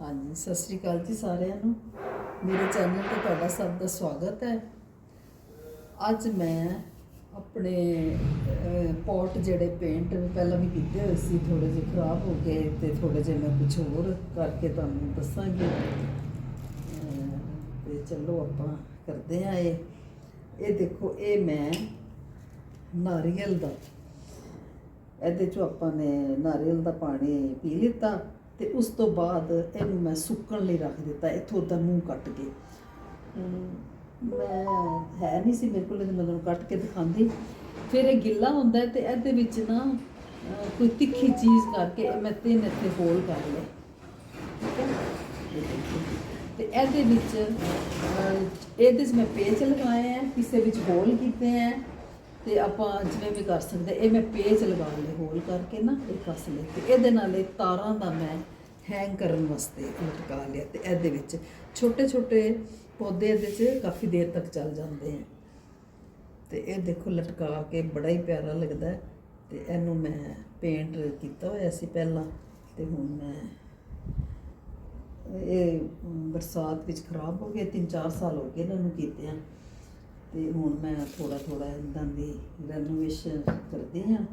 ਹਾਂਜੀ ਸਤਿ ਸ੍ਰੀ ਅਕਾਲ ਜੀ ਸਾਰਿਆਂ ਨੂੰ। ਮੇਰੇ ਚੈਨਲ ਤੇ ਤੁਹਾਡਾ ਸਭ ਦਾ ਸਵਾਗਤ ਹੈ। ਅੱਜ ਮੈਂ ਆਪਣੇ ਪੋਟ ਜਿਹੜੇ ਪੇਂਟ ਪਹਿਲਾਂ ਵੀ ਕੀਤੇ ਹੋਏ ਸੀ ਥੋੜੇ ਜਿਹੇ ਖਰਾਬ ਹੋ ਗਏ ਤੇ ਥੋੜੇ ਜਿਹੇ ਮੈਂ ਕੁਝ ਹੋਰ ਕਰਕੇ ਤੁਹਾਨੂੰ ਦੱਸਾਂਗੀ। ਅਹ, ਤੇ ਚਲੋ ਆਪਾਂ ਕਰਦੇ ਆ ਇਹ। ਇਹ ਦੇਖੋ ਇਹ ਮੈਂ ਨਾਰੀਅਲ ਦਾ। ਇਹਦੇ ਚੋਂ ਆਪਾਂ ਨੇ ਨਾਰੀਅਲ ਦਾ ਪਾਣੀ ਪੀ ਲਿੱਤਾ। ਤੇ ਉਸ ਤੋਂ ਬਾਅਦ ਇਹਨੂੰ ਮੈਂ ਸੁੱਕਣ ਲਈ ਰੱਖ ਦਿੱਤਾ, ਇੱਥੋਂ ਦਾ ਮੂੰਹ ਕੱਟ ਕੇ। ਮੈਂ ਹੈ ਨਹੀਂ ਸੀ ਮੇਰੇ ਕੋਲ, ਇਹਨੂੰ ਮੈਂ ਕੱਟ ਕੇ ਦਿਖਾਉਂਦੀ। ਫਿਰ ਇਹ ਗਿੱਲਾ ਹੁੰਦਾ ਹੈ ਤੇ ਇਹਦੇ ਵਿੱਚ ਨਾ ਕੋਈ ਤਿੱਖੀ ਚੀਜ਼ ਕਰਕੇ ਇਹ ਮੈਂ ਤਿੰਨ ਇੱਥੇ ਹੋਲ ਕਰ ਲਏ। ਠੀਕ ਹੈ ਇਹ ਤੇ ਇਹਦੇ ਵਿੱਚ ਇਹਦੇ 'ਚ ਮੈਂ ਪੇਚ ਲਗਾਏ ਆ, ਕਿਸੇ ਵਿੱਚ ਹੋਲ ਕੀਤੇ ਆ। ਤੇ ਆਪਾਂ ਜਿਵੇਂ ਵੀ ਕਰ ਸਕਦੇ, ਇਹ ਮੈਂ ਪੇਜ ਲਗਾ ਲਏ ਹੋਲ ਕਰਕੇ ਨਾ ਇਹ ਕੱਸ ਲਏ ਤੇ ਇਹਦੇ ਨਾਲ ਇਹ ਤਾਰਾਂ ਦਾ ਮੈਂ ਹੈਂਗ ਕਰਨ ਵਾਸਤੇ ਲਟਕਾ ਲਿਆ ਤੇ ਇਹਦੇ ਵਿੱਚ ਛੋਟੇ ਛੋਟੇ ਪੌਦੇ ਇਹਦੇ 'ਚ ਕਾਫੀ ਦੇਰ ਤੱਕ ਚੱਲ ਜਾਂਦੇ ਆ। ਤੇ ਇਹ ਦੇਖੋ ਲਟਕਾ ਕੇ ਬੜਾ ਹੀ ਪਿਆਰਾ ਲੱਗਦਾ ਹੈ ਤੇ ਇਹਨੂੰ ਮੈਂ ਪੇਂਟ ਕੀਤਾ ਹੋਇਆ ਸੀ ਪਹਿਲਾਂ ਤੇ ਹੁਣ ਮੈਂ ਇਹ ਬਰਸਾਤ ਵਿੱਚ ਖਰਾਬ ਹੋ ਗਏ 3-4 ਸਾਲ ਹੋ ਗਏ ਇਹਨਾਂ ਨੂੰ ਕੀਤੇ ਆ। ਤੇ ਹੁਣ ਮੈਂ ਥੋੜਾ ਥੋੜਾ ਇਦਾਂ ਦੀ ਰੈਨੋਵੇਸ਼ਨ ਕਰਦੀ ਹਾਂ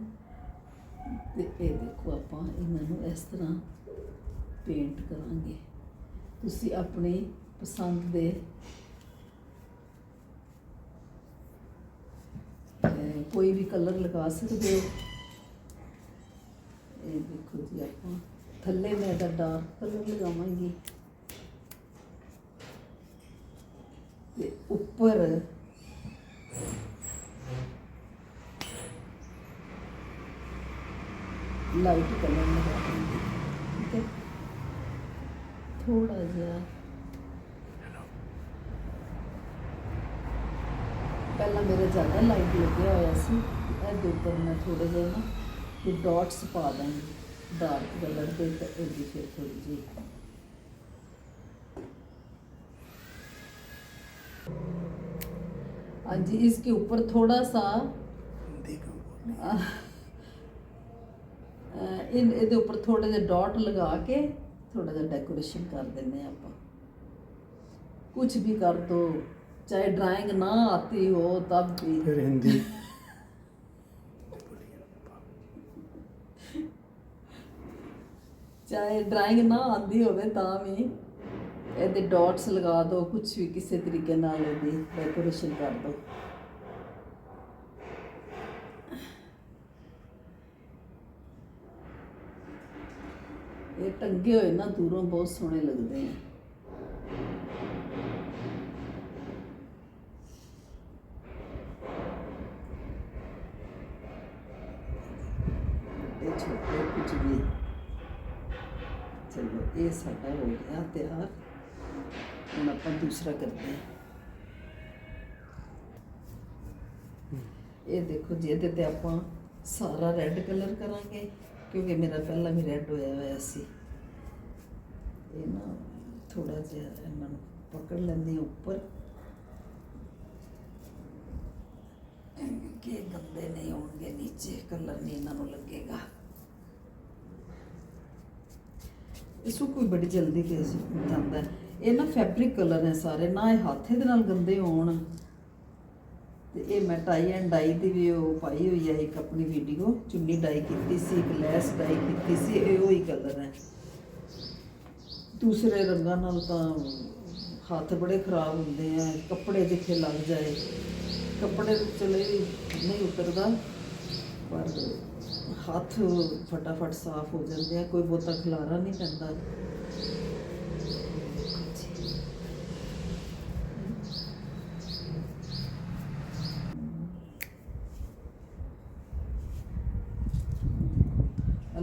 ਤੇ ਇਹ ਦੇਖੋ ਆਪਾਂ ਇਹਨਾਂ ਨੂੰ ਇਸ ਤਰ੍ਹਾਂ ਪੇਂਟ ਕਰਾਂਗੇ। ਤੁਸੀਂ ਆਪਣੀ ਪਸੰਦ ਦੇ ਕੋਈ ਵੀ ਕਲਰ ਲਗਾ ਸਕਦੇ ਹੋ। ਇਹ ਦੇਖੋ ਜੀ ਆਪਾਂ। ਥੱਲੇ ਮੈਂ ਦਾ ਡਾਰਕ ਕਲਰ ਲਗਾਵਾਂਗੀ। ਤੇ ਉੱਪਰ ਲਾਈਟ ਕਲਰ ਥੋੜਾ ਜਿਹਾ ਪਹਿਲਾਂ ਮੇਰੇ ਜ਼ਿਆਦਾ ਲਾਈਟ ਲੱਗਿਆ ਹੋਇਆ ਸੀ ਇਹਦੇ ਉੱਪਰ ਮੈਂ ਥੋੜੇ ਜਿਹੇ ਨਾ ਇਹ ਡਾਟਸ ਪਾ ਦਾਂਗੀ ਡਾਰਕ ਕਲਰ ਦੇ ਤੇ ਇਹਦੀ ਫਿਰ ਥੋੜੀ ਜਿਹੀ ਹਾਂਜੀ इसके ऊपर थोड़ा सा ਅਹ, ਇਨ ਇਹਦੇ ਉੱਪਰ ਥੋੜੇ ਜਿਹੇ ਡਾਟ ਲਗਾ ਕੇ ਥੋੜਾ ਜਿਹਾ ਡੈਕੋਰੇਸ਼ਨ ਕਰ ਦਿੰਦੇ ਆ ਆਪਾਂ। ਕੁਝ ਵੀ ਕਰ ਦੋ ਚਾਹੇ ਡਰਾਇੰਗ ਨਾ ਆਤੀ ਹੋ ਤਬ ਵੀ। ਫਿਰ ਹਿੰਦੀ। ਚਾਹੇ ਡਰਾਇੰਗ ਨਾ ਆਂਦੀ ਹੋਵੇ ਤਾਂ ਵੀ ਇਹਦੇ ਡਾਟਸ ਲਗਾ ਦਿਓ ਕੁਝ ਵੀ ਕਿਸੇ ਤਰੀਕੇ ਨਾਲ ਇਹਦੀ ਡੈਕੋਰੇਸ਼ਨ ਕਰ ਦਿਓ ਇਹ ਟੰਗੇ ਹੋਏ ਨਾ ਦੂਰੋਂ ਬਹੁਤ ਸੋਹਣੇ ਲੱਗਦੇ ਆ। ਇਹ ਛੋਟੇ ਕੁਝ ਵੀ। ਚਲੋ, ਇਹ ਸਾਡਾ ਹੋ ਗਿਆ ਤਿਆਰ। ਹੁਣ ਆਪਾਂ ਦੂਸਰਾ ਕਰਦੇ ਹਾਂ। ਇਹ ਦੇਖੋ ਜੀ ਤੇ ਆਪਾਂ ਸਾਰਾ ਰੈੱਡ ਕਲਰ ਕਰਾਂਗੇ। ਕਿਉਂਕਿ ਮੇਰਾ ਪਹਿਲਾਂ ਵੀ ਰੈੱਡ ਹੋਇਆ ਹੋਇਆ ਸੀ। ਇਹ ਨਾ ਥੋੜਾ ਜਿਹਾ ਇਹਨਾਂ ਨੂੰ ਪਕੜ ਲੈਂਦੇ ਉੱਪਰ। ਕਿ ਗੰਦੇ ਨਹੀਂ ਹੋਣਗੇ, ਨੀਚੇ ਕਲਰ ਨਹੀਂ ਇਹਨਾਂ ਨੂੰ ਲੱਗੇਗਾ। ਇਸੂ ਕੋਈ ਬੜੀ ਜਲਦੀ ਤੇ ਜਾਂਦਾ। ਇਹ ਨਾ ਫੈਬਰਿਕ ਕਲਰ ਹੈ ਸਾਰੇ, ਨਾ ਇਹ ਹੱਥੇ ਦੇ ਨਾਲ ਗੰਦੇ ਹੋਣ। ਤੇ ਇਹ ਮੈਂ ਟਾਈ ਐਂਡ ਡਾਈ ਦੀ ਵੀ ਉਹ ਪਾਈ ਹੋਈ ਹੈ ਇੱਕ ਆਪਣੀ ਵੀਡੀਓ ਚੁੰਨੀ ਡਾਈ ਕੀਤੀ ਸੀ ਇੱਕ ਲੈਸ ਡਾਈ ਕੀਤੀ ਸੀ, ਇਹ ਉਹੀ ਕਲਰ ਹੈ। ਦੂਸਰੇ ਰੰਗਾਂ ਨਾਲ ਤਾਂ ਹੱਥ ਬੜੇ ਖਰਾਬ ਹੁੰਦੇ ਆ, ਕੱਪੜੇ ਜਿੱਥੇ ਲੱਗ ਜਾਏ, ਕੱਪੜੇ ਚਲੇ ਵੀ ਨਹੀਂ ਉਤਰਦਾ, ਪਰ ਹੱਥ ਫਟਾਫਟ ਸਾਫ਼ ਹੋ ਜਾਂਦੇ ਆ, ਕੋਈ ਬਹੁਤਾ ਖਲਾਰਾ ਨਹੀਂ ਪੈਂਦਾ।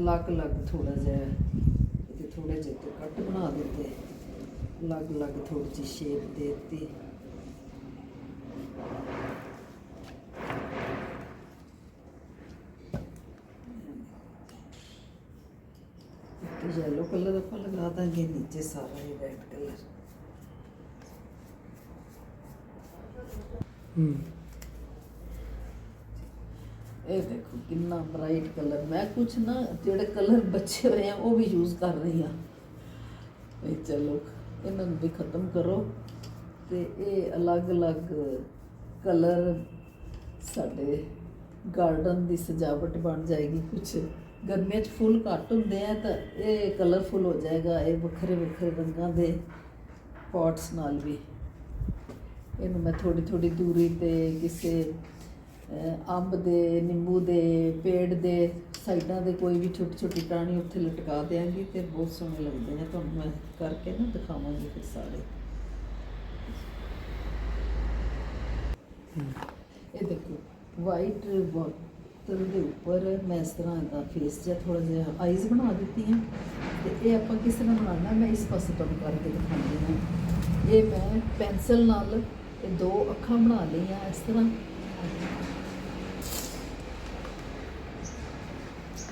ਅਲੱਗ ਅਲੱਗ ਥੋੜਾ ਜਿਹਾ ਇਹਦੇ ਥੋੜੇ ਜਿਹੇ ਤੋਂ ਕੱਟ ਬਣਾ ਦਿੱਤੇ ਅਲੱਗ ਅਲੱਗ ਥੋੜੀ ਜਿਹੀ ਸ਼ੇਪ ਦੇ ਦਿੱਤੀ ਇੱਕ ਯੈਲੋ ਕਲਰ ਆਪਾਂ ਲਗਾ ਦਾਂਗੇ ਨੀਚੇ ਸਾਰਾ ਹੀ ਰੈਡ ਕਲਰ हम्म ਕਿੰਨਾ ਬ੍ਰਾਈਟ ਕਲਰ ਮੈਂ ਕੁਝ ਨਾ ਜਿਹੜੇ ਕਲਰ ਬਚੇ ਹੋਏ ਆ, ਉਹ ਵੀ ਯੂਜ਼ ਕਰ ਰਹੀ ਹਾਂ ਇਹ ਚਲੋ, ਇਹਨਾਂ ਨੂੰ ਵੀ ਖਤਮ ਕਰੋ। ਤੇ ਇਹ ਅਲੱਗ-ਅਲੱਗ ਕਲਰ ਸਾਡੇ ਗਾਰਡਨ ਦੀ ਸਜਾਵਟ ਬਣ ਜਾਏਗੀ ਕੁਝ ਗਰਮੀਆਂ 'ਚ ਫੁੱਲ ਘੱਟ ਹੁੰਦੇ ਆ ਤਾਂ ਇਹ ਕਲਰਫੁਲ ਹੋ ਜਾਏਗਾ, ਇਹ ਵੱਖਰੇ ਵੱਖਰੇ ਰੰਗਾਂ ਦੇ ਪੌਟਸ ਨਾਲ ਵੀ। ਇਹਨੂੰ ਮੈਂ ਥੋੜੀ ਥੋੜੀ ਦੂਰੀ ਤੇ ਕਿਸੇ ਅੰਬ ਦੇ, ਨਿੰਬੂ ਦੇ, ਪੇੜ ਦੇ, ਸਾਈਡਾਂ ਦੇ ਕੋਈ ਵੀ ਛੋਟੀ ਛੋਟੀ ਟਾਹਣੀ ਉੱਥੇ ਲਟਕਾ ਦਿਆਂਗੀ ਤੇ ਬਹੁਤ ਸੋਹਣੇ ਲੱਗਦੇ ਨੇ। ਤੁਹਾਨੂੰ ਮੈਂ ਕਰਕੇ ਨਾ ਦਿਖਾਵਾਂਗੀ ਫਿਰ ਸਾਰੇ। ਇਹ ਦੇਖੋ ਵਾਈਟ ਬੋਤਲ ਦੇ ਉੱਪਰ ਮੈਂ ਇਸ ਤਰ੍ਹਾਂ ਦਾ ਫੇਸ ਜਿਹਾ ਥੋੜਾ ਜਿਹਾ ਆਈਜ਼ ਬਣਾ ਦਿੱਤੀਆਂ ਤੇ ਇਹ ਆਪਾਂ ਕਿਸ ਤਰ੍ਹਾਂ ਬਣਾਉਣਾ, ਮੈਂ ਇਸ ਪਾਸੇ ਤੁਹਾਨੂੰ ਕਰਕੇ ਦਿਖਾਉਂਦੀ ਹਾਂ। ਇਹ ਮੈਂ ਪੈਨਸਲ ਨਾਲ ਇਹ ਦੋ ਅੱਖਾਂ ਬਣਾ ਲਈਆਂ ਇਸ ਤਰ੍ਹਾਂ।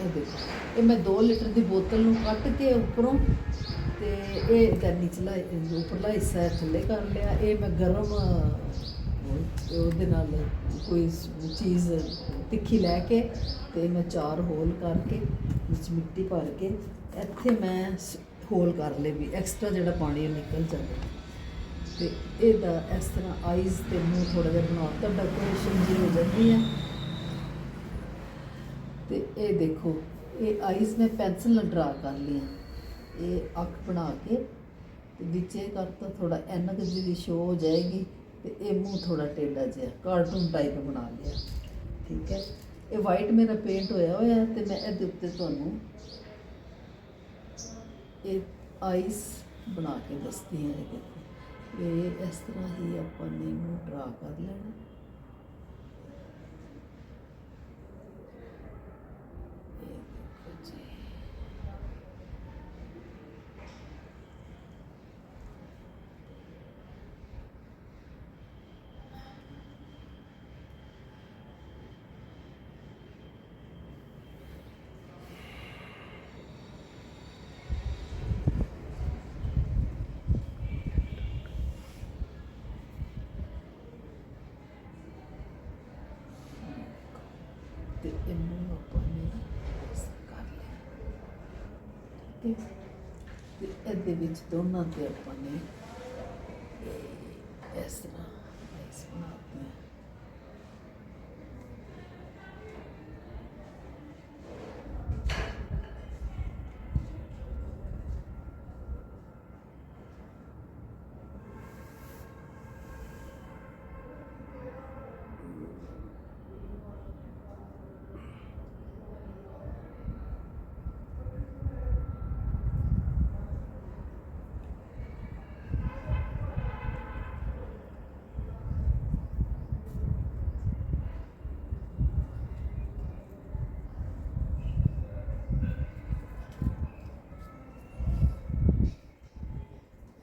ਇਹ ਦੇਖੋ, ਇਹ ਮੈਂ 2 ਲੀਟਰ ਦੀ ਬੋਤਲ ਨੂੰ ਕੱਟ ਕੇ ਉੱਪਰੋਂ ਤੇ ਇਹ ਦਾ ਨਿਚਲਾ, ਉੱਪਰਲਾ ਹਿੱਸਾ ਹੈ ਥੱਲੇ ਕਰ ਲਿਆ। ਇਹ ਮੈਂ ਗਰਮ, ਉਹਦੇ ਨਾਲ ਕੋਈ ਚੀਜ਼ ਤਿੱਖੀ ਲੈ ਕੇ ਤੇ ਮੈਂ ਚਾਰ ਹੋਲ ਕਰਕੇ, ਵਿੱਚ ਮਿੱਟੀ ਭਰ ਕੇ, ਇੱਥੇ ਮੈਂ ਹੋਲ ਕਰ ਲਏ ਵੀ ਐਕਸਟਰਾ ਜਿਹੜਾ ਪਾਣੀ ਉਹ ਨਿਕਲ ਜਾਂਦਾ ਤੇ ਇਹਦਾ ਇਸ ਤਰ੍ਹਾਂ ਆਈਜ਼ ਤੇ ਮੂੰਹ ਥੋੜਾ ਜਿਹਾ ਬਣਾਤਾ ਡੈਕੋਰੇਸ਼ਨ ਜੀ ਹੋ ਜਾਂਦੀ ਹੈ ਤੇ ਇਹ ਦੇਖੋ, ਇਹ ਆਈਸ ਮੈਂ ਪੈਨਸਲ ਨਾਲ ਡਰਾ ਕਰ ਲਈਆਂ। ਇਹ ਅੱਖ ਬਣਾ ਕੇ ਤੇ ਵਿੱਚ ਇਹ ਕਰਤਾ ਥੋੜਾ ਐਨਕ ਜਿਹੀ ਸ਼ੋ ਹੋ ਜਾਏਗੀ ਤੇ ਇਹ ਮੂੰਹ ਥੋੜਾ ਟੇਢਾ ਜਿਹਾ ਕਾਰਟੂਨ ਟਾਈਪ ਬਣਾ ਲਿਆ। ਠੀਕ ਹੈ? ਇਹ ਵਾਈਟ ਮੇਰਾ ਪੇਂਟ ਹੋਇਆ ਹੋਇਆ ਹੈ ਤੇ ਮੈਂ ਇਹਦੇ ਉੱਤੇ ਤੁਹਾਨੂੰ ਇਹ ਆਈਸ ਬਣਾ ਕੇ ਦੱਸਦੀ ਹਾਂ ਇਹ ਦੇਖੋ। ਇਹ ਇਸ ਤਰ੍ਹਾਂ ਹੀ ਆਪਾਂ ਨੇ ਇਹਨੂੰ ਡਰਾ ਕਰ ਲੈਣਾ ਇਹ ਦੇਖੋ ਜੀ ਤੇ ਇਹਨੂੰ ਆਪਾਂ ਨੇ ਇਸ ਕਰ ਲਿਆ ਠੀਕ ਹੈ ਤੇ ਇਹਦੇ ਵਿੱਚ ਦੋਨਾਂ ਤੇ ਆਪਾਂ ਨੇ ਇਹ ਇਸ ਤਰ੍ਹਾਂ ਇਸ ਬਣਾਉਂਦੇ ਹਾਂ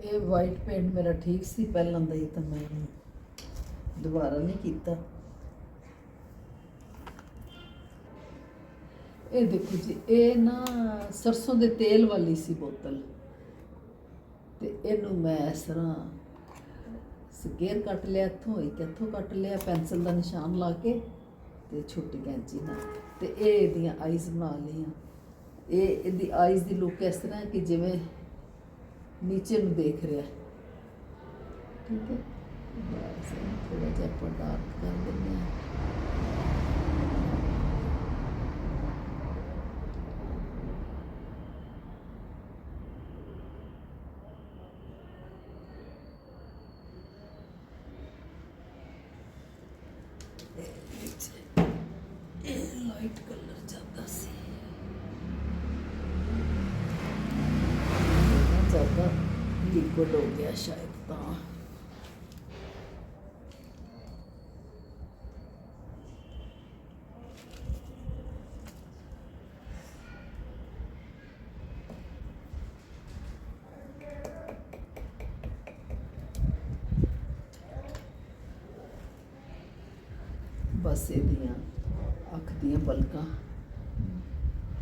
ਇਹ ਵਾਈਟ ਪੇਂਟ ਮੇਰਾ ਠੀਕ ਸੀ, ਪਹਿਲਾਂ ਦਾ ਹੀ ਤਾਂ ਮੈਂ ਦੁਬਾਰਾ ਨਹੀਂ ਕੀਤਾ। ਇਹ ਦੇਖੋ ਜੀ, ਇਹ ਨਾ ਸਰਸੋਂ ਦੇ ਤੇਲ ਵਾਲੀ ਸੀ ਬੋਤਲ। ਤੇ ਇਹਨੂੰ ਮੈਂ ਇਸ ਤਰ੍ਹਾਂ ਸਕੇਅਰ ਕੱਟ ਲਿਆ ਇੱਥੋਂ, ਇੱਕ ਇੱਥੋਂ ਕੱਟ ਲਿਆ, ਪੈਨਸਲ ਦਾ ਨਿਸ਼ਾਨ ਲਾ ਕੇ ਤੇ ਛੋਟੀ ਕੈਂਚੀ ਨਾਲ ਤੇ ਇਹ ਇਹਦੀਆਂ ਆਈਜ਼ ਬਣਾ ਲਈਆਂ। ਇਹ ਇਹਦੀ ਆਈਜ਼ ਦੀ ਲੁੱਕ ਇਸ ਤਰ੍ਹਾਂ ਕਿ ਜਿਵੇਂ ਨੀਚੇ ਨੂੰ ਦੇਖ ਰਿਹਾ। ਠੀਕ ਹੈ ਬਸ ਥੋੜਾ ਜਿਹਾ ਆਪਾਂ ਡਾਰਕ ਕਰ ਦਿੰਦੇ ਹਾਂ ਇਹ ਵਿੱਚ ਇਹ ਲਾਈਟ ਕਲਰ ਜ਼ਿਆਦਾ ਸੀ ਨਾ ਜ਼ਿਆਦਾ ਲਿਕਵਿਡ ਹੋ ਗਿਆ ਸ਼ਾਇਦ ਤਾਂ ਬਸ ਇਹਦੀਆਂ ਅੱਖ ਦੀਆਂ ਪਲਕਾਂ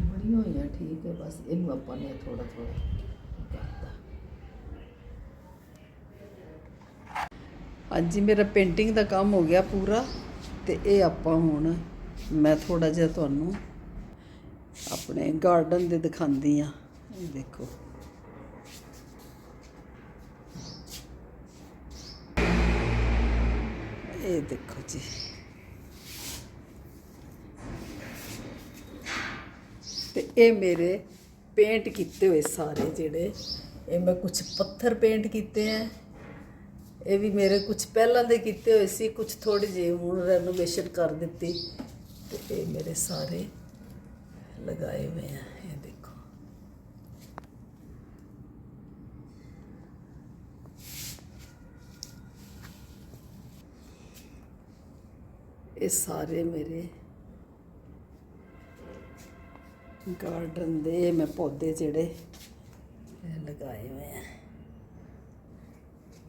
ਬੜੀਆਂ ਹੋਈਆਂ ਠੀਕ ਹੈ ਬਸ ਇਹਨੂੰ ਆਪਾਂ ਨੇ ਥੋੜਾ ਥੋੜਾ ਹਾਂਜੀ ਮੇਰਾ ਪੇਂਟਿੰਗ ਦਾ ਕੰਮ ਹੋ ਗਿਆ ਪੂਰਾ ਤੇ ਇਹ ਆਪਾਂ ਹੁਣ ਮੈਂ ਥੋੜਾ ਜਿਹਾ ਤੁਹਾਨੂੰ ਆਪਣੇ ਗਾਰਡਨ ਦੇ ਦਿਖਾਉਂਦੀ ਆ ਇਹ ਦੇਖੋ। ਇਹ ਦੇਖੋ ਜੀ। ਤੇ ਇਹ ਮੇਰੇ ਪੇਂਟ ਕੀਤੇ ਹੋਏ ਸਾਰੇ ਜਿਹੜੇ। ਇਹ ਮੈਂ ਕੁਝ ਪੱਥਰ ਪੇਂਟ ਕੀਤੇ ਆ। ਇਹ ਵੀ ਮੇਰੇ ਕੁਝ ਪਹਿਲਾਂ ਦੇ ਕੀਤੇ ਹੋਏ ਸੀ ਕੁਝ ਥੋੜੇ ਜਿਹੇ ਹੁਣ ਰੈਨੋਵੇਸ਼ਨ ਕਰ ਦਿੱਤੀ। ਤੇ ਇਹ ਮੇਰੇ ਸਾਰੇ ਲਗਾਏ ਹੋਏ ਆ, ਇਹ ਦੇਖੋ। ਇਹ ਸਾਰੇ ਮੇਰੇ ਗਾਰਡਨ ਦੇ ਮੈਂ ਪੌਦੇ ਜਿਹੜੇ ਲਗਾਏ ਹੋਏ ਆ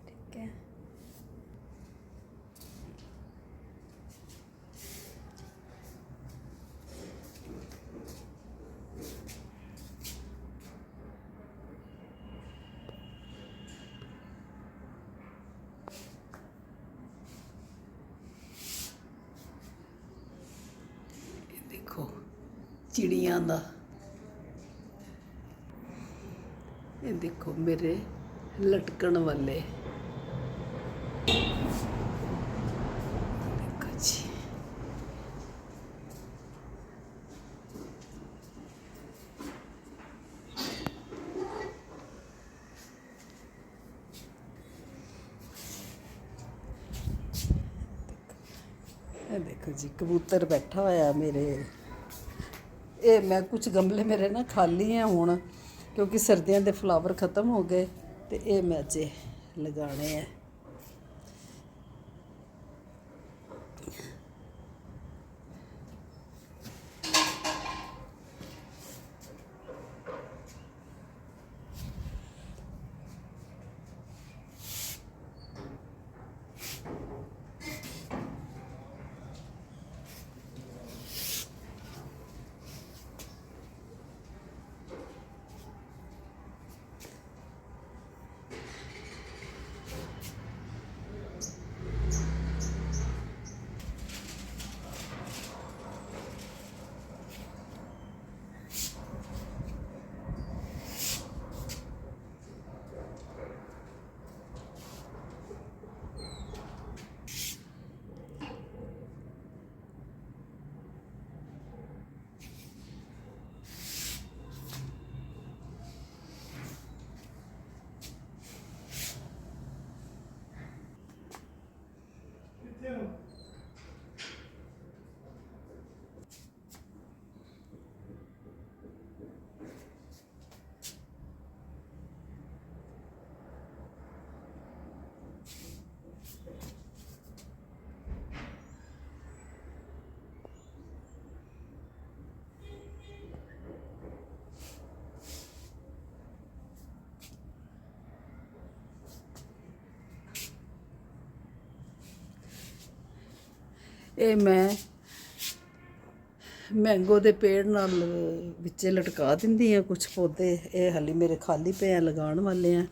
ਠੀਕ ਹੈ ਇਹ ਦੇਖੋ ਚਿੜੀਆਂ ਦਾ। ਇਹ ਦੇਖੋ ਮੇਰੇ ਲਟਕਣ ਵਾਲੇ। ਦੇਖੋ ਜੀ। ਇਹ ਦੇਖੋ ਜੀ, ਕਬੂਤਰ ਬੈਠਾ ਹੋਇਆ ਮੇਰੇ। ਇਹ ਮੈਂ ਕੁਝ ਗਮਲੇ ਮੇਰੇ ਨਾ ਖਾਲੀ ਆ ਹੁਣ, ਕਿਉਂਕਿ ਸਰਦੀਆਂ ਦੇ ਫਲਾਵਰ ਖਤਮ ਹੋ ਗਏ ਤੇ ਇਹ ਮੈਂ ਜੇ ਲਗਾਣੇ ਆ। ਇਹ ਮੈਂ ਮੈਂਗੋ ਦੇ ਪੇੜ ਨਾਲ ਵਿੱਚੇ ਲਟਕਾ ਦਿੰਦੀ ਆ ਕੁਝ ਪੌਦੇ। ਇਹ ਹਾਲੇ ਮੇਰੇ ਖਾਲੀ ਪਏ ਆ, ਲਗਾਉਣ ਵਾਲੇ ਆ।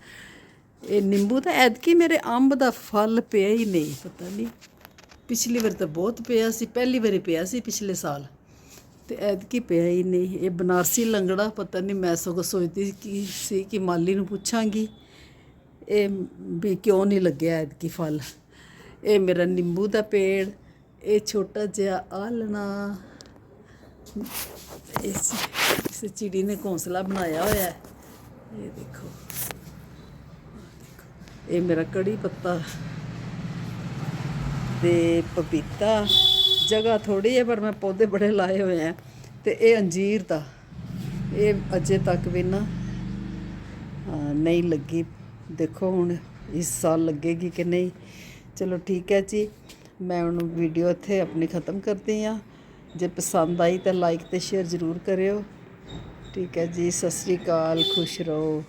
ਇਹ ਨਿੰਬੂ ਤਾਂ ਐਤਕੀ ਮੇਰੇ ਅੰਬ ਦਾ ਫਲ ਪਿਆ ਹੀ ਨਹੀਂ, ਪਤਾ ਨਹੀਂ। ਪਿਛਲੀ ਵਾਰ ਤਾਂ ਬਹੁਤ ਪਿਆ ਸੀ, ਪਹਿਲੀ ਵਾਰੀ ਪਿਆ ਸੀ ਪਿਛਲੇ ਸਾਲ। ਤੇ ਐਤਕੀ ਪਿਆ ਹੀ ਨਹੀਂ। ਇਹ ਬਨਾਰਸੀ ਲੰਗੜਾ, ਪਤਾ ਨਹੀਂ ਮੈਂ ਸਗੋਂ ਸੋਚਦੀ ਕਿ ਸੀ ਕਿ ਮਾਲੀ ਨੂੰ ਪੁੱਛਾਂਗੀ। ਇਹ ਵੀ ਕਿਉਂ ਨਹੀਂ ਲੱਗਿਆ ਐਤਕੀ ਫਲ। ਇਹ ਮੇਰਾ ਨਿੰਬੂ ਦਾ ਪੇੜ ਇਹ ਛੋਟਾ ਜਿਹਾ ਆਲਣਾ। ਇਸ ਇਸ ਚਿੜੀ ਨੇ ਘੋਂਸਲਾ ਬਣਾਇਆ ਹੋਇਆ ਹੈ। ਇਹ ਦੇਖੋ। ਇਹ ਮੇਰਾ ਕੜੀ ਪੱਤਾ ਤੇ ਪਪੀਤਾ। ਜਗ੍ਹਾ ਥੋੜੀ ਹੈ, ਪਰ ਮੈਂ ਪੌਦੇ ਬੜੇ ਲਾਏ ਹੋਏ ਆ ਤੇ ਇਹ ਅੰਜੀਰ ਦਾ। ਇਹ ਅਜੇ ਤੱਕ ਵੀ ਨਾ ਨਹੀਂ ਲੱਗੀ। ਦੇਖੋ ਹੁਣ ਇਸ ਸਾਲ ਲੱਗੇਗੀ ਕਿ ਨਹੀਂ। ਚਲੋ ਠੀਕ ਹੈ ਜੀ। ਮੈਂ ਉਹਨੂੰ ਵੀਡੀਓ ਇੱਥੇ ਆਪਣੀ ਖਤਮ ਕਰਦੀ ਹਾਂ। ਜੇ ਪਸੰਦ ਆਈ ਤਾਂ ਲਾਈਕ ਤੇ ਸ਼ੇਅਰ ਜ਼ਰੂਰ ਕਰਿਓ। ਠੀਕ ਹੈ ਜੀ, ਸਤਿ ਸ੍ਰੀ ਅਕਾਲ, ਖੁਸ਼ ਰਹੋ।